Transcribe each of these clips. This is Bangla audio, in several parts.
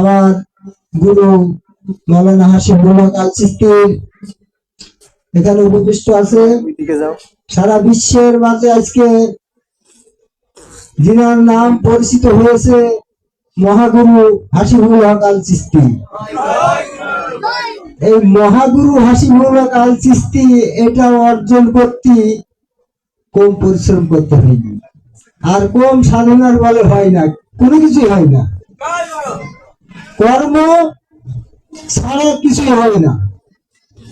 আমার গুরু মৌলানা হাসিবুল্লাহ আল চিস্তির এখানে উপবিষ্ট আছে সারা বিশ্বের মাঝে আজকে যিনার নাম পরিচিত হয়েছে মহাগুরু হাসিবুল হক আল চিস্তি এই মহাগুরু হাসিবুল হক আল চিস্তি এটা অর্জন করতে কম পরিশ্রম করতে হয়নি। আর কম সাধনার বলে হয় না কোনো কিছুই হয় না। কর্ম ছাড়া কিছুই হয় না।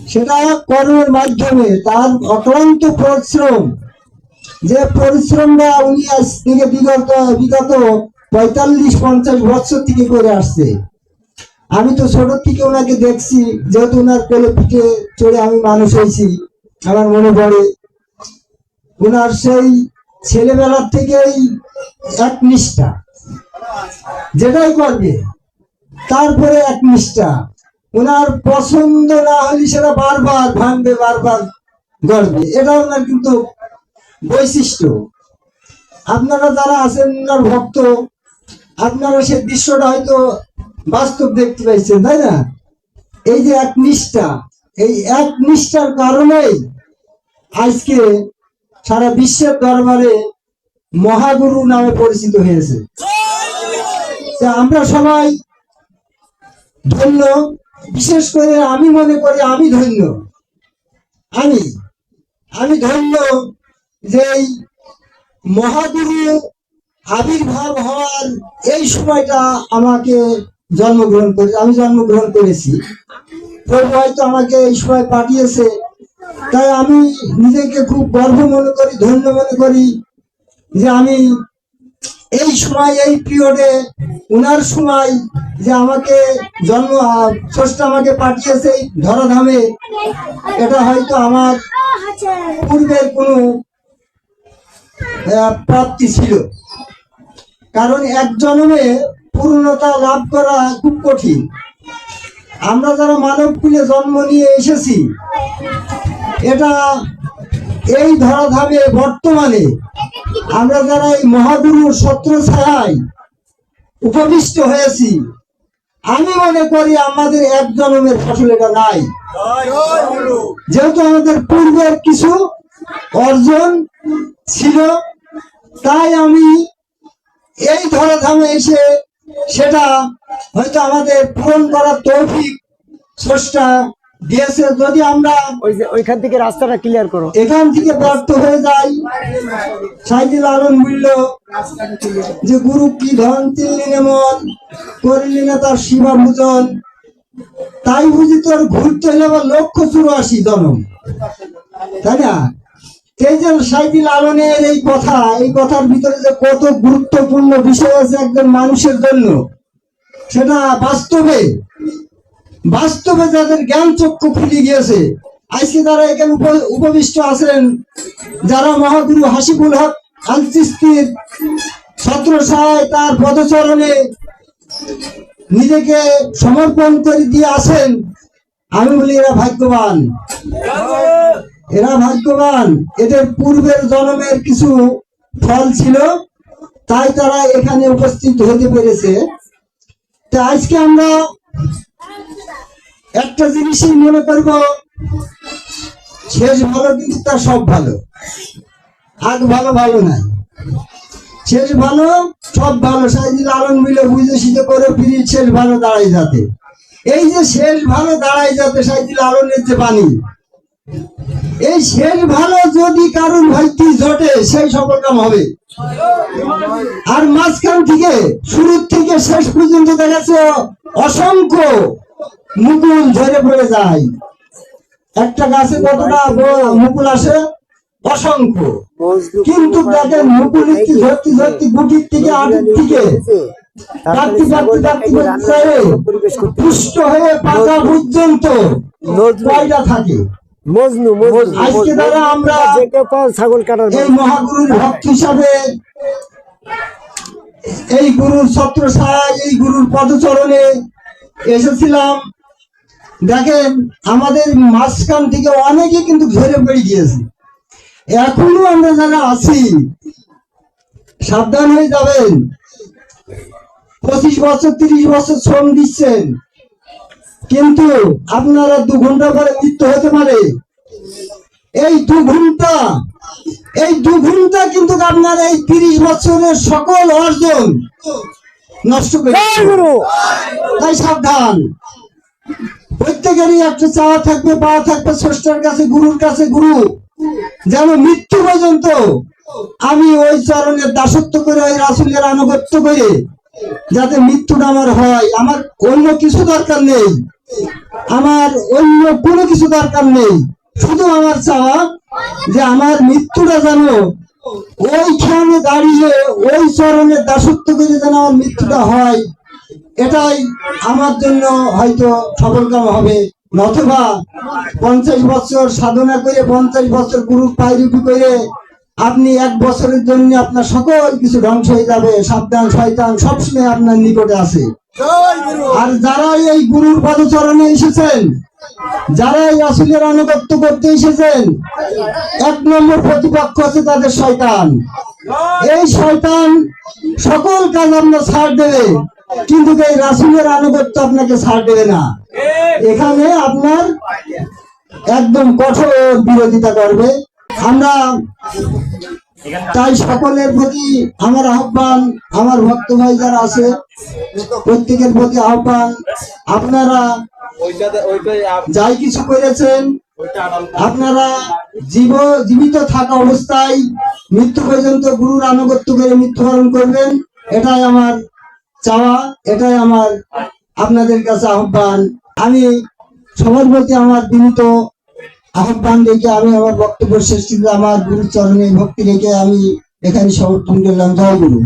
সেটা কর্মের মাধ্যমে তার অক্লান্ত পরিশ্রম। যে পরিশ্রমটা উনি আজ থেকে বিগত বিগত পঁয়তাল্লিশ, পঞ্চাশ বছর থেকে করে আসছে। আমি তো ছোট থেকে ওনাকে দেখছি, যেহেতু ওনার কোলে পিঠে চড়ে আমি মানুষ হয়েছি, আমার মনে পড়ে। ওনার সেই ছেলেবেলার থেকেই এক নিষ্ঠা। যেটাই করবে তারপরে এক নিষ্ঠা ওনার পছন্দ না হলে সেটা বারবার ভাঙবে, বারবার গড়বে। এটা ওনার কিন্তু বৈশিষ্ট্য। আপনারা যারা আছেন ওনার ভক্ত, আপনারা সে দৃশ্যটা হয়তো বাস্তব দেখতে পাইছেন, তাই না? এই যে এক নিষ্ঠা এই এক নিষ্ঠার কারণেই আজকে সারা বিশ্বের দরবারে মহাগুরু নামে পরিচিত হয়েছে। আমরা সবাই ধন্য। বিশেষ করে আমি মনে করি আমি ধন্য। আমি আমি ধন্য যে মহাগুরু আবির্ভাব হওয়ার এই সময়টা আমাকে জন্মগ্রহণ করে, আমি জন্মগ্রহণ করেছি। প্রভু হয়তো আমাকে এই সময় পাঠিয়েছে। তাই আমি নিজেকে খুব গর্ব মনে করি, ধন্য মনে করি যে আমি এই সময়, এই পিরিয়ডে উনার সময় যে আমাকে জন্ম স্রষ্টা আমাকে পাঠিয়েছে ধরাধামে এটা হয়তো আমার পূর্বের কোনো প্রাপ্তি ছিল। কারণ এক জন্মে পূর্ণতা লাভ করা খুব কঠিন। আমরা যারা মানব কুলে জন্ম নিয়ে এসেছি, এটা এই ধরাধামে বর্তমানে আমরা যারা এই মহাগুরুর ছত্র ছায়ায় উপবিষ্ট হয়েছি, আমি মনে করি আমাদের এক জন্মের ফসল এটা নাই। যেহেতু আমাদের পূর্বের কিছু অর্জন ছিল, তাই আমি এই ধরাধামে এসে সেটা হয়তো আমাদের পূরণ করার তৌফিক স্রষ্টা দিয়েছে যদি আমরা ওই যে ওইখান থেকে রাস্তাটা ক্লিয়ার করো। এখান থেকে ব্যর্থ হয়ে যাই সাইদুল আলম বলল যে গুরু কি ধন তিনলিনে মন করিলি না তার সীমা ভোজন। তাই বুঝি তোর ঘুরতে হলে আবার লক্ষ্য চুরাশি জনম। তাই না? এই যে সাইদুল আলমের এই কথা এই কথার ভিতরে যে কত গুরুত্বপূর্ণ বিষয় আছে একজন মানুষের জন্য সেটা বাস্তবে বাস্তবে যাদের জ্ঞান চক্ষু খুলে গিয়েছে আজকে তারা এখানে উপ- উপবিষ্ট আছেন, যারা মহাগুরু হাসিবুল হক আল চিস্তির ছত্র সায় তার পদচরণে নিজেকে সমর্পণ করে দিয়ে আছেন, আমি বলি এরা ভাগ্যবান। এরা ভাগ্যবান। এদের পূর্বের জন্মের কিছু ফল ছিল, তাই তারা এখানে উপস্থিত হতে পেরেছে। তা আজকে আমরা একটা জিনিসই মনে করব, শেষ ভালো কিন্তু তার সব ভালো। আগ ভালো ভালো নাই। শেষ ভালো, সব ভালো। সাইদিন আলম মিলে বুঝে শিখে করে ফিরি শেষ ভালো দাঁড়াই যাতে। এই যে শেষ ভালো দাঁড়াই যাতে সাইদিন আলমের যে বাণী। এই শেষ ভালো যদি কারণ ভাইটি জটে, সেই সফল কাম হবে। আর মাঝখান থেকে, শুরুর থেকে শেষ পর্যন্ত দেখা যাচ্ছে অসংখ্য মুকুল ঝরে পড়ে যায়। একটা গাছে কতটা মুকুল আসে? অসংখ্য। কিন্তু দেখেন মুকুল একটি ধরতে ধরতে গুটির থেকে আটির থেকে ডাকতে ডাকতে ডাকতে ডাকতে পুষ্ট হয়ে পাতা পর্যন্ত কয়টা থাকে। মজনু মজনু আজকে দ্বারা আমরা যে কেউ পাও ছাগল কাটার এই মহাগুরুর ভক্ত হিসাবে এই গুরুর ছত্র ছায় এই গুরুর পদচরণে এসেছিলাম। দেখেন আমাদের মাঝখান থেকে অনেকে কিন্তু ঝরে পড়ে গিয়েছে। এখনও আমরা যারা আছি সাবধান হয়ে যাবেন। পঁচিশ বছর তিরিশ বছর শ্রম দিচ্ছেন। কিন্তু আপনারা দু ঘণ্টা পরে মৃত্যু হতে পারে। এই দু ঘণ্টা এই দু ঘণ্টা কিন্তু আপনার এই তিরিশ বছরের সকল অর্জন নষ্ট করে তাই সাবধান। প্রত্যেকেরই একটা চাওয়া থাকবে পাওয়া থাকবে স্রষ্টার কাছে, গুরুর কাছে, গুরু। যেন মৃত্যু পর্যন্ত আমি ওই চরণের দাসত্ব করে, ওই রাসুলের আনুগত্য করে যাতে মৃত্যুটা আমার হয়। আমার অন্য কিছু দরকার নেই। আমার অন্য কোনো কিছু দরকার নেই। শুধু আমার চাওয়া যে আমার মৃত্যুটা যেন ওইখানে দাঁড়িয়ে, ওই চরণের দাসত্ব করে যেন আমার মৃত্যুটা হয়। এটাই আমার জন্য হয়তো সফলকাম হবে। নতুবা পঞ্চাশ বছর সাধনা করে, পঞ্চাশ বছর গুরু পাইরুপি করে আপনি এক বছরের জন্য আপনার সকল কিছু ধ্বংস হয়ে যাবে। সাবধান, শয়তান সবসময় আপনার নিকটে আছে। আর যারা এই গুরুর পদচরণে এসেছেন যারা এই আসলের আনুগত্য করতে এসেছেন, এক নম্বর প্রতিপক্ষ আছে তাদের শয়তান। এই শয়তান সকল কাজ আপনার ছাড় দেবে। কিন্তু এই রাসুলের আনুগত্য আপনাকে ছাড় দেবে না। এখানে আপনার একদম কঠোর বিরোধিতা করবে। আমরা তাই সকলের প্রতি আমার আহ্বান, আমার ভক্ত ভাই যারা আছে, প্রত্যেকের প্রতি আহ্বান। আপনারা যাই কিছু করেছেন, আপনারা জীব, জীবিত থাকা অবস্থায় মৃত্যু পর্যন্ত গুরুর আনুগত্য করে মৃত্যুবরণ করবেন, এটাই আমার চাওয়া, এটাই আমার আপনাদের কাছে আহ্বান। আমি সবার প্রতি আমার বিনীত আহ্বান রেখে আমি আমার বক্তব্য শেষ আমার গুরুচরণে ভক্তি রেখে আমি এখানে সমর্থন করলাম। জয় গুরু।